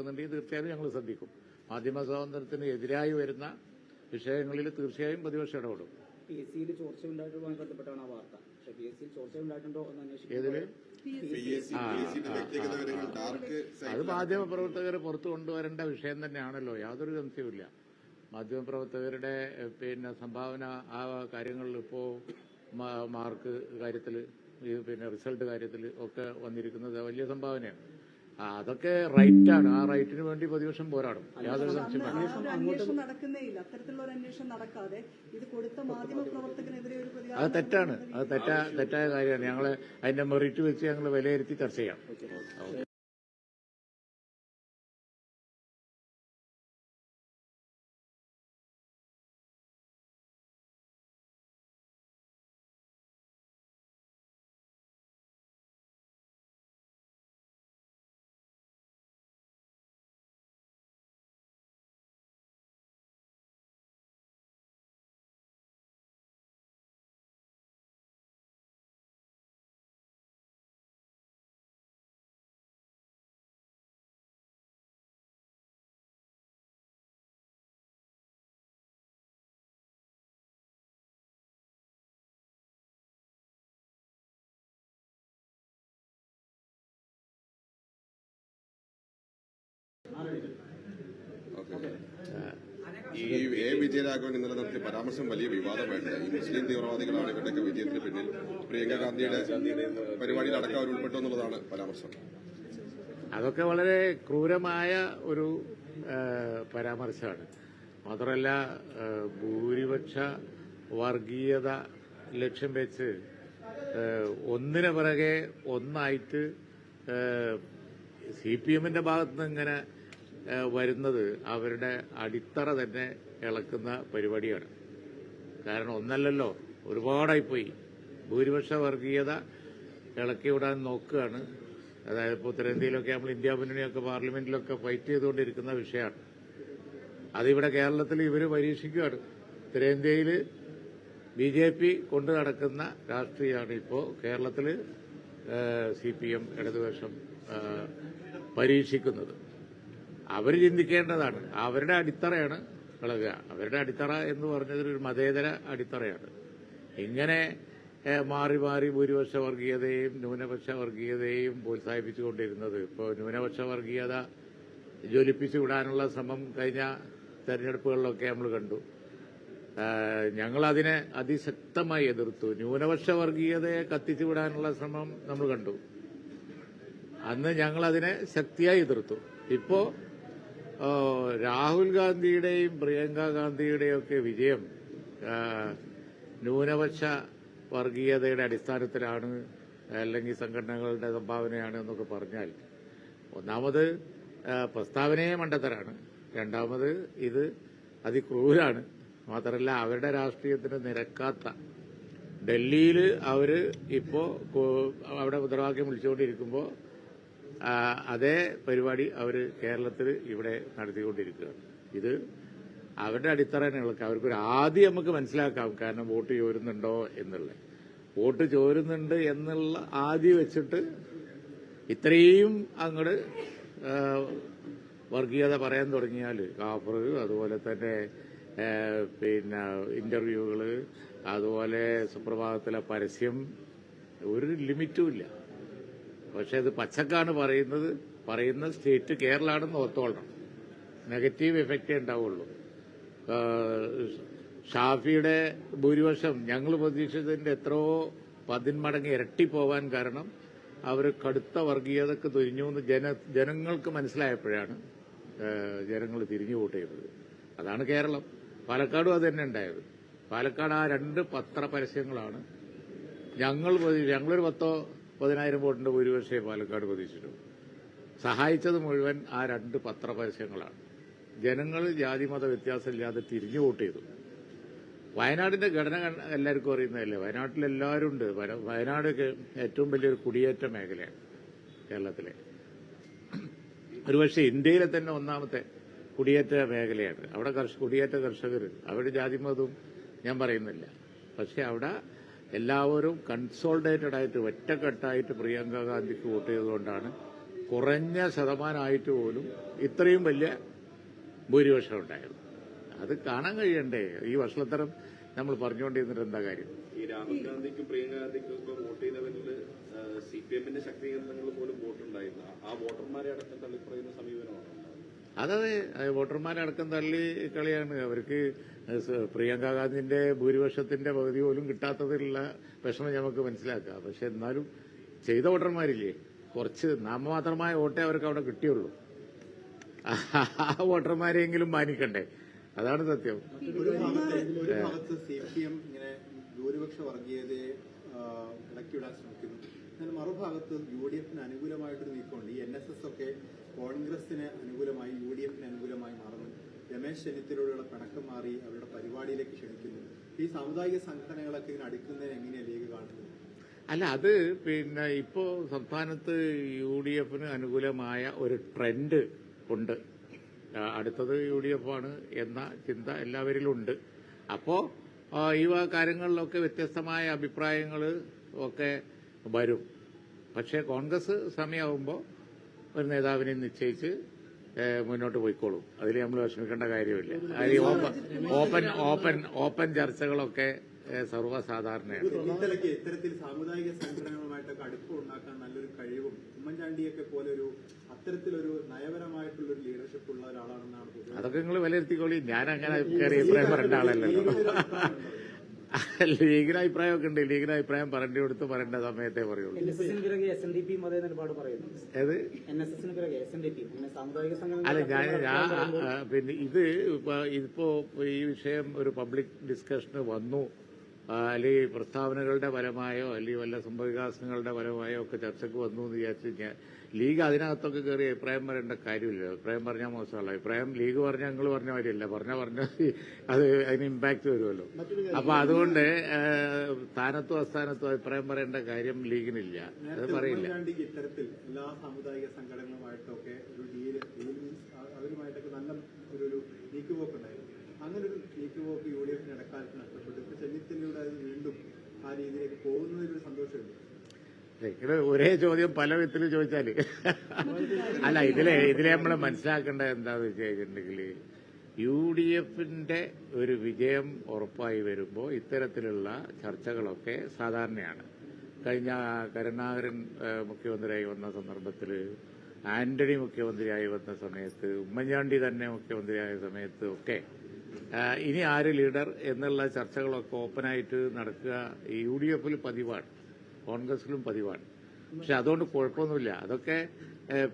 കേൾക്കുന്നുണ്ടെങ്കിൽ തീർച്ചയായും ഞങ്ങൾ ശ്രദ്ധിക്കും. മാധ്യമ സ്വാതന്ത്ര്യത്തിന് എതിരായി വരുന്ന വിഷയങ്ങളിൽ തീർച്ചയായും പ്രതിപക്ഷം ഇടപെടും. പി എസ് സിയിൽ ബന്ധപ്പെട്ടാണ് ആ വാർത്ത. പക്ഷേ പി എസ് സിയിൽ എന്ന് അന്വേഷിക്കും അത് മാധ്യമപ്രവർത്തകർ പുറത്തു കൊണ്ടുവരേണ്ട വിഷയം തന്നെയാണല്ലോ. യാതൊരു സംശയവുമില്ല. മാധ്യമപ്രവർത്തകരുടെ പിന്നെ സംഭാവന ആ കാര്യങ്ങളിൽ ഇപ്പോ മാർക്ക് കാര്യത്തിൽ പിന്നെ റിസൾട്ട് കാര്യത്തിൽ ഒക്കെ വന്നിരിക്കുന്നത് വലിയ സംഭാവനയാണ്. അതൊക്കെ റൈറ്റാണ്. ആ റൈറ്റിന് വേണ്ടി പ്രതിപക്ഷം പോരാടും. യാതൊരു സംശയം വേണ്ട. ഒരു അന്വേഷണം നടക്കുന്നേ ഇല്ല അത്തരത്തിലുള്ള ഒരു അന്വേഷണം നടക്കാതെ ഇത് കൊടുത്ത മാധ്യമ പ്രവർത്തകനെതിരെ ഒരു അത് തെറ്റാണ്. അത് തെറ്റാ തെറ്റായ കാര്യമാണ്. ഞങ്ങൾ അതിന്റെ മെറിറ്റ് വെച്ച് ഞങ്ങൾ വിലയിരുത്തി ചർച്ച ചെയ്യാം. ഈ എ വിജയരാഘവൻ ഇന്നലെ നടത്തിയ പരാമർശം വലിയ വിവാദമായിട്ട് ഈ മുസ്ലിം തീവ്രവാദികളാണ് ഇവരുടെയൊക്കെ വിജയത്തിന് പിന്നിൽ പ്രിയങ്ക ഗാന്ധിയുടെ പരിപാടിയിൽ അടക്കം അവർ ഉൾപ്പെട്ടു എന്നുള്ളതാണ് പരാമർശം. അതൊക്കെ വളരെ ക്രൂരമായ ഒരു പരാമർശമാണ്. മാത്രമല്ല ഭൂരിപക്ഷ വർഗീയത ലക്ഷ്യം വെച്ച് ഒന്നിന് പിറകെ ഒന്നായിട്ട് സി പി എമ്മിന്റെ ഭാഗത്തുനിന്ന് ഇങ്ങനെ വരുന്നത് അവരുടെ അടിത്തറ തന്നെ ഇളക്കുന്ന പരിപാടിയാണ്. കാരണം ഒന്നല്ലല്ലോ ഒരുപാടായിപ്പോയി. ഭൂരിപക്ഷ വർഗീയത ഇളക്കി വിടാൻ നോക്കുകയാണ്. അതായത് ഇപ്പോൾ ഉത്തരേന്ത്യയിലൊക്കെ നമ്മൾ ഇന്ത്യ മുന്നണിയൊക്കെ പാർലമെന്റിലൊക്കെ ഫൈറ്റ് ചെയ്തുകൊണ്ടിരിക്കുന്ന വിഷയമാണ്. അതിവിടെ കേരളത്തിൽ ഇവർ പരീക്ഷിക്കുകയാണ്. ഉത്തരേന്ത്യയിൽ ബി ജെ പി കൊണ്ടു നടക്കുന്ന രാഷ്ട്രീയമാണ് ഇപ്പോൾ കേരളത്തിൽ സി പി എം ഇടതുപക്ഷം പരീക്ഷിക്കുന്നത്. അവർ ചിന്തിക്കേണ്ടതാണ്. അവരുടെ അടിത്തറയാണ്. വളരുക അവരുടെ അടിത്തറ എന്ന് പറഞ്ഞത് ഒരു മതേതര അടിത്തറയാണ്. ഇങ്ങനെ മാറി മാറി ഭൂരിപക്ഷ വർഗീയതയും ന്യൂനപക്ഷ വർഗീയതയും പ്രോത്സാഹിപ്പിച്ചുകൊണ്ടിരുന്നത്. ഇപ്പോൾ ന്യൂനപക്ഷ വർഗീയത ജ്വലിപ്പിച്ചു വിടാനുള്ള ശ്രമം കഴിഞ്ഞ തെരഞ്ഞെടുപ്പുകളിലൊക്കെ നമ്മൾ കണ്ടു. ഞങ്ങളതിനെ അതിശക്തമായി എതിർത്തു. ന്യൂനപക്ഷ വർഗീയതയെ കത്തിച്ചു വിടാനുള്ള ശ്രമം നമ്മൾ കണ്ടു. അന്ന് ഞങ്ങളതിനെ ശക്തിയായി എതിർത്തു. ഇപ്പോ ആ, രാഹുൽ ഗാന്ധിയുടെയും പ്രിയങ്ക ഗാന്ധിയുടെയും ഒക്കെ വിജയം ന്യൂനപക്ഷ വർഗീയതയുടെ അടിസ്ഥാനത്തിലാണ് അല്ലെങ്കിൽ സംഘടനകളുടെ സംഭാവനയാണ് എന്നൊക്കെ പറഞ്ഞാൽ ഒന്നാമത് പ്രസ്താവനയെ മണ്ടത്തരാണ്. രണ്ടാമത് ഇത് അതിക്രൂരാണ്. മാത്രമല്ല അവരുടെ രാഷ്ട്രീയത്തിന് നിരക്കാത്ത ഡൽഹിയിൽ അവർ ഇപ്പോ അവിടെ മുദ്രാവാക്യം വിളിച്ചുകൊണ്ടിരിക്കുമ്പോൾ അതേ പരിപാടി അവർ കേരളത്തിൽ ഇവിടെ നടത്തിക്കൊണ്ടിരിക്കുകയാണ്. ഇത് അവരുടെ അടിത്തറ അവർക്ക് അവർക്കൊരു ആദ്യം നമുക്ക് മനസ്സിലാക്കാം കാരണം വോട്ട് ചോരുന്നുണ്ടോ എന്നുള്ളത്. വോട്ട് ചോരുന്നുണ്ട് എന്നുള്ള ആദ്യം വെച്ചിട്ട് ഇത്രയും അങ്ങോട്ട് വർഗീയത പറയാൻ തുടങ്ങിയാൽ കാഫർ അതുപോലെ തന്നെ പിന്നെ ഇന്റർവ്യൂകൾ അതുപോലെ സുപ്രഭാതത്തിലെ പരസ്യം ഒരു ലിമിറ്റും ഇല്ല. പക്ഷെ അത് പച്ചക്കാണ് പറയുന്നത്. പറയുന്ന സ്റ്റേറ്റ് കേരളാണെന്ന് ഓർത്തോളണം. നെഗറ്റീവ് എഫക്റ്റേ ഉണ്ടാവുള്ളൂ. ഷാഫിയുടെ ഭൂരിപക്ഷം ഞങ്ങൾ പ്രതീക്ഷിച്ചതിന്റെ എത്രയോ പതിന്മടങ്ങ് ഇരട്ടി പോവാൻ കാരണം അവർ കടുത്ത വർഗീയതക്ക് തുരിഞ്ഞു എന്ന് ജന ജനങ്ങൾക്ക് മനസ്സിലായപ്പോഴാണ് ജനങ്ങൾ തിരിഞ്ഞു വോട്ട് ചെയ്തത്. അതാണ് കേരളം. പാലക്കാടും അത് തന്നെ ഉണ്ടായത്. പാലക്കാട് ആ രണ്ട് പത്ര പരസ്യങ്ങളാണ് ഞങ്ങൾ ഞങ്ങളൊരു പത്തോ പതിനായിരം വോട്ടിന്റെ ഭൂരിപക്ഷമേ പാലക്കാട് പ്രതീക്ഷിച്ചു സഹായിച്ചത് മുഴുവൻ ആ രണ്ട് പത്രപരസ്യങ്ങളാണ് ജനങ്ങൾ ജാതിമത വ്യത്യാസമില്ലാതെ തിരിഞ്ഞു വോട്ട് ചെയ്തു. വയനാടിന്റെ ഘടന എല്ലാവർക്കും അറിയുന്നതല്ലേ? വയനാട്ടിൽ എല്ലാവരും ഉണ്ട് വയനാട് ഏറ്റവും വലിയൊരു കുടിയേറ്റ മേഖലയാണ് കേരളത്തിലെ. ഒരുപക്ഷെ ഇന്ത്യയിലെ തന്നെ ഒന്നാമത്തെ കുടിയേറ്റ മേഖലയാണ്. അവിടെ കുടിയേറ്റ കർഷകർ അവരുടെ ജാതിമതവും ഞാൻ പറയുന്നില്ല. പക്ഷെ അവിടെ എല്ലാവരും കൺസോൾഡേറ്റഡ് ആയിട്ട് ഒറ്റക്കെട്ടായിട്ട് പ്രിയങ്ക ഗാന്ധിക്ക് വോട്ട് ചെയ്തുകൊണ്ടാണ് കുറഞ്ഞ ശതമാനമായിട്ട് പോലും ഇത്രയും വലിയ ഭൂരിപക്ഷം ഉണ്ടായത്. അത് കാണാൻ കഴിയണ്ടേ? ഈ വർഷത്തരം നമ്മൾ പറഞ്ഞുകൊണ്ടിരുന്നിട്ട് എന്താ കാര്യം? ഈ രാഹുൽ ഗാന്ധിക്കും പ്രിയങ്ക ഗാന്ധിക്കും വോട്ട് ചെയ്തവരിൽ സി പി എമ്മിന്റെ ശക്തി കേന്ദ്രങ്ങളിൽ പോലും വോട്ടുണ്ടായിരുന്നു ആ വോട്ടർമാരെ അടക്കം തള്ളിപ്പറയുന്ന സമീപനമാണ്? അതതെ അത് വോട്ടർമാരടക്കം തള്ളി കളിയാണ്. അവർക്ക് പ്രിയങ്ക ഗാന്ധിന്റെ ഭൂരിപക്ഷത്തിന്റെ പകുതി പോലും കിട്ടാത്തതിലുള്ള വിഷമം നമുക്ക് മനസ്സിലാക്കാം. പക്ഷെ എന്നാലും ചെയ്ത വോട്ടർമാരില്ലേ? കുറച്ച് നാമമാത്രമായ വോട്ടേ അവർക്ക് അവിടെ കിട്ടിയുള്ളൂ. ആ വോട്ടർമാരെയെങ്കിലും മാനിക്കണ്ടേ? അതാണ് സത്യം. ഒരു ഭാഗത്ത് ഇങ്ങനെ ശ്രമിക്കുന്നു. എന്നാൽ മറുഭാഗത്ത് യു ഡി എഫിന് അനുകൂലമായിട്ടൊരു നീക്കമുണ്ട്. ഈ എൻ എസ് എസ് ഒക്കെ കോൺഗ്രസിന് അനുകൂലമായി യു ഡി എഫിന് അനുകൂലമായി മാറുന്നു രമേശ് ചെന്നിത്തലയോടുള്ള പിണക്കം മാറി അവരുടെ പരിപാടിയിലേക്ക് ക്ഷണിക്കുന്നു. ഈ സാമുദായിക സംഘടനകളൊക്കെ ഇതിന് അടുക്കുന്നതിന് എങ്ങനെയാണ് ലീഗ് കാണുന്നത്? അല്ല അത് പിന്നെ ഇപ്പോൾ സംസ്ഥാനത്ത് യു ഡി എഫിന് അനുകൂലമായ ഒരു ട്രെൻഡ് ഉണ്ട്. അടുത്തത് യു ഡി എഫ് ആണ് എന്ന ചിന്ത എല്ലാവരിലും ഉണ്ട് അപ്പോൾ ഈ കാര്യങ്ങളിലൊക്കെ വ്യത്യസ്തമായ അഭിപ്രായങ്ങൾ ഒക്കെ വരും. പക്ഷേ കോൺഗ്രസ് സമയമാകുമ്പോൾ ഒരു നേതാവിനെ നിശ്ചയിച്ച് മുന്നോട്ട് പോയിക്കോളും. അതിൽ നമ്മൾ വിഷമിക്കേണ്ട കാര്യമില്ല. അതിൽ ഓപ്പൺ ഓപ്പൺ ഓപ്പൺ ഓപ്പൺ ചർച്ചകളൊക്കെ സർവസാധാരണയാണ്. ഇത്തരത്തിൽ സാമുദായിക സംഘടനകളുമായിട്ടൊക്കെ അടുപ്പം ഉണ്ടാക്കാൻ നല്ലൊരു കഴിവും ഉമ്മൻചാണ്ടിയൊക്കെ പോലെ ഒരു അത്തരത്തിലൊരു നയപരമായിട്ടുള്ള ഒരു ലീഡർഷിപ്പ് ഉള്ള ഒരാളാണെന്നാണ് അതൊക്കെ നിങ്ങൾ വിലയിരുത്തിക്കോളി. ഞാൻ അങ്ങനെ അഭിപ്രായം പറയേണ്ട ആളല്ലല്ലോ. ലീഗിന് അഭിപ്രായമൊക്കെ ഉണ്ട് ലീഗിന് അഭിപ്രായം പറയേണ്ട കൊടുത്ത് പറയേണ്ട സമയത്തെ പറയുള്ളൂ. ഏത്? അല്ല ഞാൻ ഞാൻ പിന്നെ ഇത് ഇപ്പൊ ഇതിപ്പോ ഈ വിഷയം ഒരു പബ്ലിക് ഡിസ്കഷന് വന്നു. അല്ലെങ്കിൽ പ്രസ്താവനകളുടെ ഫലമായോ അല്ലെങ്കിൽ വല്ല സംഭവവികാസങ്ങളുടെ ഫലമായോ ഒക്കെ ചർച്ചയ്ക്ക് വന്നു എന്ന് വിചാരിച്ചു ലീഗ് അതിനകത്തൊക്കെ കയറി അഭിപ്രായം പറയേണ്ട കാര്യമില്ല. അഭിപ്രായം പറഞ്ഞാൽ മോശമല്ല. അഭിപ്രായം ലീഗ് പറഞ്ഞ ഞങ്ങൾ പറഞ്ഞ കാര്യമില്ല പറഞ്ഞ പറഞ്ഞ അത് അതിന് ഇമ്പാക്ട് വരുമല്ലോ. അപ്പൊ അതുകൊണ്ട് സ്ഥാനത്തും അസ്ഥാനത്തും അഭിപ്രായം പറയേണ്ട കാര്യം ലീഗിനില്ല. അത് പറയില്ല. ഇത്തരത്തിൽ എല്ലാ സാമുദായിക സംഘടനകളുമായിട്ടൊക്കെ ഒരു ഡീൽ അവരുമായിട്ടൊക്കെ നല്ല ഒരു ഒരു അങ്ങനെ ഒരു നീക്കുപോക്ക് യു ഡി എഫിന് ഇടക്കാലത്ത് നഷ്ടപ്പെട്ടു. ഇപ്പൊ ചെന്നിത്തലയുടെ അത് വീണ്ടും ആ രീതിയിലേക്ക് പോകുന്നതിലൊരു സന്തോഷമുണ്ട്. നിങ്ങൾ ഒരേ ചോദ്യം പല വിധത്തിൽ ചോദിച്ചാൽ. അല്ല ഇതിലെ ഇതിലെ നമ്മൾ മനസ്സിലാക്കേണ്ട എന്താന്ന് വെച്ച് കഴിഞ്ഞിട്ടുണ്ടെങ്കിൽ യു ഡി എഫിന്റെ ഒരു വിജയം ഉറപ്പായി വരുമ്പോൾ ഇത്തരത്തിലുള്ള ചർച്ചകളൊക്കെ സാധാരണയാണ്. കഴിഞ്ഞ കരുണാകരൻ മുഖ്യമന്ത്രിയായി വന്ന സന്ദർഭത്തിൽ ആന്റണി മുഖ്യമന്ത്രിയായി വന്ന സമയത്ത് ഉമ്മൻചാണ്ടി തന്നെ മുഖ്യമന്ത്രിയായ സമയത്ത് ഒക്കെ ഇനി ആര് ലീഡർ എന്നുള്ള ചർച്ചകളൊക്കെ ഓപ്പണായിട്ട് നടക്കുക യു ഡി എഫിൽ പതിവാണ്. കോൺഗ്രസിലും പതിവാണ്. പക്ഷെ അതുകൊണ്ട് കുഴപ്പമൊന്നുമില്ല. അതൊക്കെ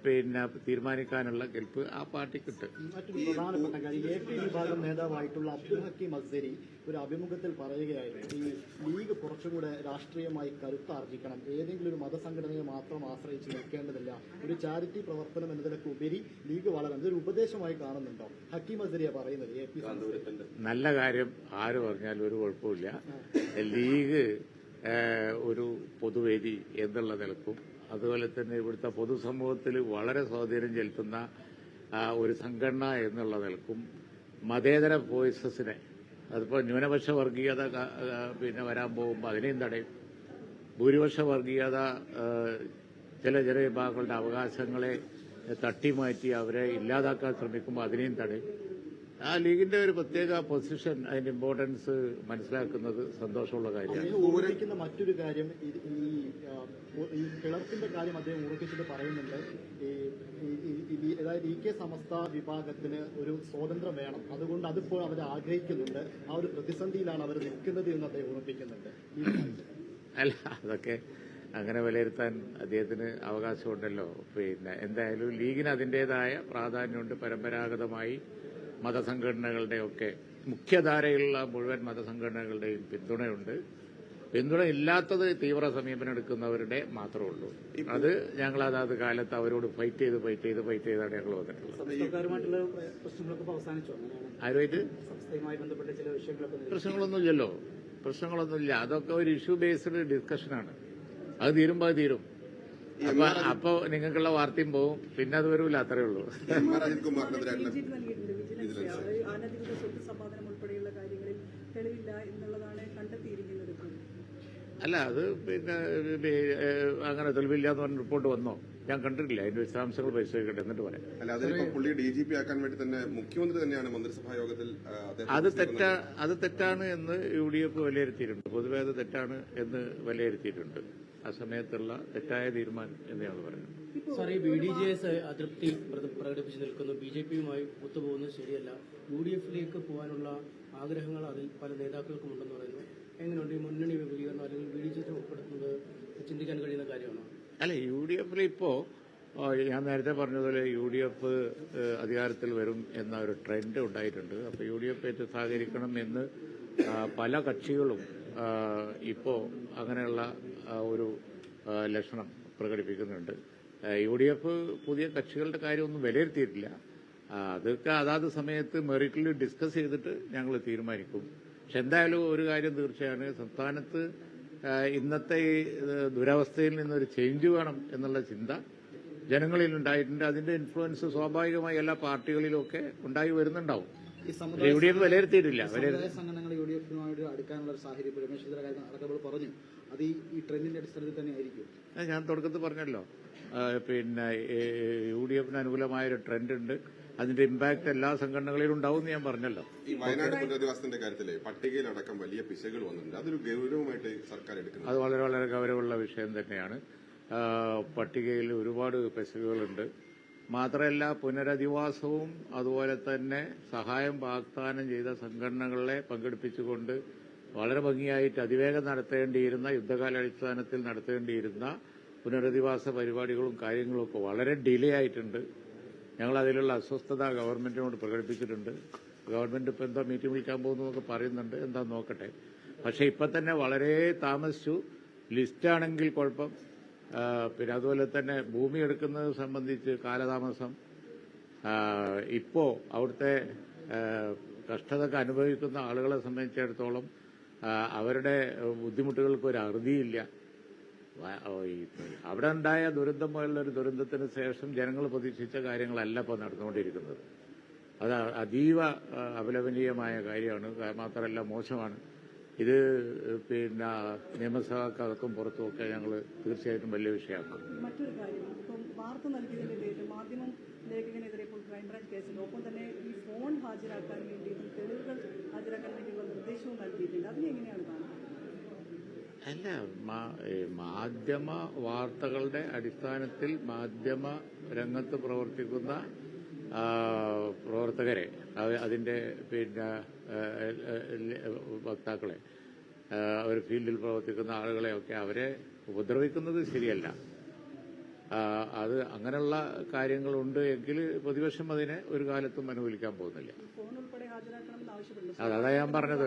പിന്നെ തീരുമാനിക്കാനുള്ള കെൽപ്പ് ആ പാർട്ടിക്കിട്ട് മറ്റൊരു പ്രധാനപ്പെട്ട കാര്യം എ പി വിഭാഗം നേതാവായിട്ടുള്ള അബ്ദുൽ ഹക്കീം അസ്സരി ഒരു അഭിമുഖത്തിൽ പറയുകയായിരുന്നു ഈ ലീഗ് കുറച്ചുകൂടെ രാഷ്ട്രീയമായി കരുത്താർജിക്കണം. ഏതെങ്കിലും ഒരു മതസംഘടനയെ മാത്രം ആശ്രയിച്ച് നിൽക്കേണ്ടതില്ല. ഒരു ചാരിറ്റി പ്രവർത്തനം എന്നതിലൊക്കെ ഉപരി ലീഗ് വളരണം. ഇതൊരു ഉപദേശമായി കാണുന്നുണ്ടോ? ഹക്കീം അസരിയ പറയുന്നത് എ പി നല്ല കാര്യം ആര് പറഞ്ഞാലും ഒരു കുഴപ്പമില്ല. ലീഗ് ഒരു പൊതുവേദി എന്നുള്ള നിലക്കും അതുപോലെ തന്നെ ഇവിടുത്തെ പൊതുസമൂഹത്തിൽ വളരെ സ്വാധീനം ചെലുത്തുന്ന ഒരു സംഘടന എന്നുള്ള നിലക്കും മതേതര വോയിസസിനെ അതിപ്പോൾ ന്യൂനപക്ഷ വർഗീയത പിന്നെ വരാൻ പോകുമ്പോൾ അതിനെയും തടയും. ഭൂരിപക്ഷ വർഗീയത ചില ചില വിഭാഗങ്ങളുടെ അവകാശങ്ങളെ തട്ടിമാറ്റി അവരെ ഇല്ലാതാക്കാൻ ശ്രമിക്കുമ്പോൾ അതിനെയും തടയും. ആ ലീഗിന്റെ ഒരു പ്രത്യേക പൊസിഷൻ അതിന്റെ ഇമ്പോർട്ടൻസ് മനസ്സിലാക്കുന്നത് സന്തോഷമുള്ള കാര്യമാണ്. ഓർമ്മിക്കുന്ന മറ്റൊരു കാര്യം ഈ കിളർപ്പിന്റെ കാര്യം അദ്ദേഹം ഉറപ്പിച്ചിട്ട് പറയുന്നുണ്ട്. അതായത് ഇ കെ സമസ്ത വിഭാഗത്തിന് ഒരു സ്വാതന്ത്ര്യം വേണം. അതുകൊണ്ട് അതിപ്പോൾ അവർ ആഗ്രഹിക്കുന്നുണ്ട്. ആ ഒരു പ്രതിസന്ധിയിലാണ് അവർ നിൽക്കുന്നത് എന്ന് അദ്ദേഹം ഉറപ്പിക്കുന്നുണ്ട്. അല്ല അതൊക്കെ അങ്ങനെ വിലയിരുത്താൻ അദ്ദേഹത്തിന് അവകാശമുണ്ടല്ലോ. പിന്നെ എന്തായാലും ലീഗിന് അതിന്റെതായ പ്രാധാന്യമുണ്ട്. പരമ്പരാഗതമായി മതസംഘടനകളുടെയൊക്കെ മുഖ്യധാരയിലുള്ള മുഴുവൻ മതസംഘടനകളുടെയും പിന്തുണയുണ്ട്. പിന്തുണ ഇല്ലാത്തത് തീവ്ര സമീപനം എടുക്കുന്നവരുടെ മാത്രമേ ഉള്ളൂ. അത് ഞങ്ങൾ അതാത് കാലത്ത് അവരോട് ഫൈറ്റ് ചെയ്ത് ഫൈറ്റ് ചെയ്ത് ഫൈറ്റ് ചെയ്താണ് ഞങ്ങൾ വന്നിട്ടുള്ളത്. ആരുമായിട്ട്? പ്രശ്നങ്ങളൊന്നുമില്ലല്ലോ. പ്രശ്നങ്ങളൊന്നുമില്ല. അതൊക്കെ ഒരു ഇഷ്യൂ ബേസ്ഡ് ഡിസ്കഷനാണ് അത് തീരുമ്പോ തീരും. അപ്പൊ അപ്പൊ നിങ്ങൾക്കുള്ള വാർത്തയും പോവും. പിന്നെ അത് വരൂല അത്രേ ഉള്ളൂ. അത് അനധികൃത സ്വത്ത് സമ്പാദനം ഉൾപ്പെടെയുള്ള കാര്യങ്ങളിൽ തെളിവില്ല എന്നുള്ളതാണ് കണ്ടെത്തിയിരിക്കുന്നത് അല്ല അത് പിന്നെ അങ്ങനെ തെളിവില്ല എന്ന് പറഞ്ഞ റിപ്പോർട്ട് വന്നോ? ഞാൻ കണ്ടിട്ടില്ല. അതിന്റെ വിശദാംശങ്ങൾ പരിശോധിക്കട്ടെ എന്നിട്ട് പറയാം. അല്ല അതിലിപ്പോ പുള്ളി ഡി ജി പി ആക്കാൻ വേണ്ടി തന്നെ മുഖ്യമന്ത്രി തന്നെയാണ് മന്ത്രിസഭാ യോഗത്തിൽ അത്. തെറ്റാ അത് തെറ്റാണ് എന്ന് യു ഡി എഫ് വിലയിരുത്തിയിട്ടുണ്ട്. പൊതുവെ അത് തെറ്റാണ് എന്ന് വിലയിരുത്തിയിട്ടുണ്ട്. ആ സമയത്തുള്ള തെറ്റായ തീരുമാനം എന്ന് ഞങ്ങൾ പറയുന്നത് സാർ ഈ ബി ഡി ജെ എസ് അതൃപ്തി പ്ര- പ്രകടിപ്പിച്ച് നിൽക്കുന്നു. ബി ജെ പിയുമായി ഒത്തുപോകുന്നത് ശരിയല്ല. യു ഡി എഫിലേക്ക് പോകാനുള്ള ആഗ്രഹങ്ങൾ അതിൽ പല നേതാക്കൾക്കും ഉണ്ടെന്ന് പറയുന്നു. എങ്ങനെയുണ്ട് ഈ മുന്നണി വിപുലീകരണം അല്ലെങ്കിൽ ബി ഡി ജെ ഉൾപ്പെടുത്തുന്നത്? ചിന്തിക്കാൻ കഴിയുന്ന കാര്യമാണോ? അല്ല യു ഡി എഫിൽ ഇപ്പോ ഞാൻ നേരത്തെ പറഞ്ഞതുപോലെ യു ഡി എഫ് അധികാരത്തിൽ വരും എന്ന ഒരു ട്രെൻഡ് ഉണ്ടായിട്ടുണ്ട്. അപ്പോൾ യു ഡി എഫ് ഏറ്റവും സഹകരിക്കണം എന്ന് പല കക്ഷികളും ആ, ഇപ്പോ അങ്ങനെയുള്ള ഒരു ലക്ഷണം പ്രകടിപ്പിക്കുന്നുണ്ട്. യു ഡി എഫ് പുതിയ കക്ഷികളുടെ കാര്യമൊന്നും വിലയിരുത്തിയിട്ടില്ല. അതൊക്കെ അതാത് സമയത്ത് മെറിറ്റിൽ ഡിസ്കസ് ചെയ്തിട്ട് ഞങ്ങൾ തീരുമാനിക്കും. പക്ഷെ എന്തായാലും ഒരു കാര്യം തീർച്ചയാണ്. സംസ്ഥാനത്ത് ഇന്നത്തെ ഈ ദുരവസ്ഥയിൽ നിന്നൊരു ചേഞ്ച് വേണം എന്നുള്ള ചിന്ത ജനങ്ങളിൽ ഉണ്ടായിട്ടുണ്ട്. അതിന്റെ ഇൻഫ്ലുവൻസ് സ്വാഭാവികമായി എല്ലാ പാർട്ടികളിലും ഒക്കെ ഉണ്ടായി വരുന്നുണ്ടാവും. യു ഡി എഫ് വിലയിരുത്തിയിട്ടില്ല. വിലയിരുത്തി ഒരു സാഹചര്യം ഇപ്പോൾ രമേശ് ചെന്നിത്തല കാര്യം അടക്കമ്പോൾ പറഞ്ഞു. അത് ഈ ഈ ട്രെൻഡിന്റെ അടിസ്ഥാനത്തിൽ തന്നെ ആയിരിക്കും. ഞാൻ തുടക്കത്തിൽ പറഞ്ഞല്ലോ. പിന്നെ യു ഡി എഫിന് അനുകൂലമായ ഒരു ട്രെൻഡ് ഉണ്ട് അതിന്റെ ഇമ്പാക്ട് എല്ലാ സംഘടനകളിലും ഉണ്ടാവും എന്ന് ഞാൻ പറഞ്ഞല്ലോ. ഈ വയനാട് പുനരധിവാസത്തിന്റെ കാര്യത്തിലെ പട്ടികയിലടക്കം വലിയ പിശകൾ വന്നിട്ടുണ്ട്. അതൊരു ഗൗരവമായിട്ട് സർക്കാർ എടുക്കുന്നത് അത് വളരെ വളരെ ഗൗരവമുള്ള വിഷയം തന്നെയാണ്. പട്ടികയിൽ ഒരുപാട് പിശകുകളുണ്ട്. മാത്രമല്ല പുനരധിവാസവും അതുപോലെ തന്നെ സഹായം വാഗ്ദാനം ചെയ്ത സംഘടനകളെ പങ്കെടുപ്പിച്ചുകൊണ്ട് വളരെ ഭംഗിയായിട്ട് അതിവേഗം നടത്തേണ്ടിയിരുന്ന യുദ്ധകാലാടിസ്ഥാനത്തിൽ നടത്തേണ്ടിയിരുന്ന പുനരധിവാസ പരിപാടികളും കാര്യങ്ങളും ഒക്കെ വളരെ ഡിലേ ആയിട്ടുണ്ട്. ഞങ്ങൾ അതിലുള്ള അസ്വസ്ഥത ഗവൺമെന്റിനോട് പ്രകടിപ്പിച്ചിട്ടുണ്ട്. ഗവൺമെന്റ് ഇപ്പം എന്താ മീറ്റിംഗ് വിളിക്കാൻ പോകുന്നു പറയുന്നുണ്ട്. എന്താ നോക്കട്ടെ. പക്ഷെ ഇപ്പം തന്നെ വളരെ താമസിച്ചു. ലിസ്റ്റാണെങ്കിൽ കുഴപ്പം. പിന്നെ അതുപോലെ തന്നെ ഭൂമി എടുക്കുന്നത് സംബന്ധിച്ച് കാലതാമസം. ഇപ്പോൾ ഇപ്പോ അവിടുത്തെ കഷ്ടതൊക്കെ അനുഭവിക്കുന്ന ആളുകളെ സംബന്ധിച്ചിടത്തോളം അവരുടെ ബുദ്ധിമുട്ടുകൾക്ക് ഒരു അറുതിയില്ല. അവിടെ ഉണ്ടായ ദുരന്തം പോലുള്ള ഒരു ദുരന്തത്തിന് ശേഷം ജനങ്ങൾ പ്രതീക്ഷിച്ച കാര്യങ്ങളല്ല ഇപ്പോൾ നടന്നുകൊണ്ടിരിക്കുന്നത്. അത് അതീവ അപലപനീയമായ കാര്യമാണ്. മാത്രമല്ല മോശമാണ്. ഇത് പിന്നെ നിയമസഭക്കകത്തും പുറത്തുമൊക്കെ ഞങ്ങൾ തീർച്ചയായിട്ടും വലിയ വിഷയമാക്കും മറ്റൊരു കാര്യം വാർത്ത നൽകിയതിന്റെ പേരിൽ മാധ്യമം ലേഖകനെതിരെ ഇപ്പോൾ ക്രൈംബ്രാഞ്ച് കേസിൽ. ഒപ്പം തന്നെ ഈ ഫോൺ ഹാജരാക്കാൻ വേണ്ടിയിട്ടും തെളിവുകൾ ഹാജരാക്കാൻ വേണ്ടിയുള്ള നിർദ്ദേശവും നൽകിയിട്ടുണ്ട്. അതിനെ എങ്ങനെയാണ് കാണുന്നത്? അല്ല മാധ്യമ വാർത്തകളുടെ അടിസ്ഥാനത്തിൽ മാധ്യമ രംഗത്ത് പ്രവർത്തിക്കുന്ന പ്രവർത്തകരെ അതിന്റെ പിന്നെ വക്താക്കളെ അവർ ഫീൽഡിൽ പ്രവർത്തിക്കുന്ന ആളുകളെയൊക്കെ അവരെ ഉപദ്രവിക്കുന്നത് ശരിയല്ല. അത് അങ്ങനെയുള്ള കാര്യങ്ങളുണ്ട് എങ്കിൽ പ്രതിപക്ഷം അതിനെ ഒരു കാലത്തും അനുകൂലിക്കാൻ പോകുന്നില്ല. അത് ഞാൻ പറഞ്ഞത്.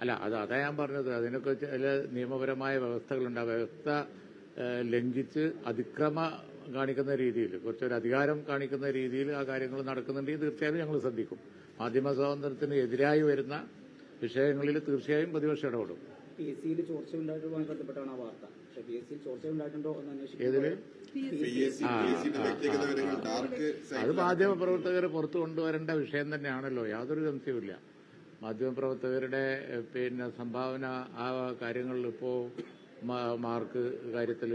അല്ല അത് അതാ ഞാൻ പറഞ്ഞത്. അതിനൊക്കെ ചില നിയമപരമായ വ്യവസ്ഥകളുണ്ട്. ആ വ്യവസ്ഥ ലംഘിച്ച് അതിക്രമ കാണിക്കുന്ന രീതിയിൽ കുറച്ചൊരു അധികാരം കാണിക്കുന്ന രീതിയിൽ ആ കാര്യങ്ങൾ നടക്കുന്നുണ്ടെങ്കിൽ തീർച്ചയായും ഞങ്ങൾ ശ്രദ്ധിക്കും. മാധ്യമ സ്വാതന്ത്ര്യത്തിന് എതിരായി വരുന്ന വിഷയങ്ങളിൽ തീർച്ചയായും പ്രതിപക്ഷം ഇടപെടും. പി എസ് സിയിൽ ചോർച്ച ഉണ്ടായിട്ടുമായി ബന്ധപ്പെട്ടാണ് ആ വാർത്ത. പക്ഷെ പി എസ് സിയിൽ ചോർച്ച ഉണ്ടായിട്ടുണ്ടോ എന്ന് അന്വേഷിക്കുന്നത് അത് മാധ്യമപ്രവർത്തകർ മാധ്യമ പ്രവർത്തകർ പുറത്തു കൊണ്ടുവരേണ്ട വിഷയം തന്നെയാണല്ലോ. യാതൊരു സംശയവുമില്ല. മാധ്യമപ്രവർത്തകരുടെ പിന്നെ സംഭാവന ആ കാര്യങ്ങളിൽ ഇപ്പോ മാർക്ക് കാര്യത്തിൽ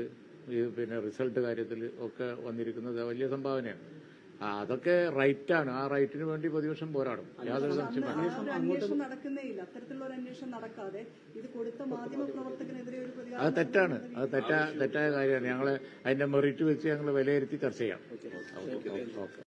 പിന്നെ റിസൾട്ട് കാര്യത്തിൽ ഒക്കെ വന്നിരിക്കുന്നത് വലിയ സംഭാവനയാണ്. അതൊക്കെ റൈറ്റ് ആണ് ആ റൈറ്റിന് വേണ്ടി പ്രതിപക്ഷം പോരാടും. യാതൊരു സംശയം വേണ്ട. ആ ഒരു അന്വേഷണം നടക്കുന്നേ ഇല്ല അത്തരത്തിലുള്ള ഒരു അന്വേഷണം നടക്കാതെ ഇത് കൊടുത്ത മാധ്യമ പ്രവർത്തകനെതിരെ ഒരു അത് തെറ്റാണ്. അത് തെറ്റാ തെറ്റായ കാര്യമാണ്. ഞങ്ങൾ അതിന്റെ മെറിറ്റ് വെച്ച് ഞങ്ങൾ വിലയിരുത്തി ചർച്ച ചെയ്യാം. ഓക്കെ.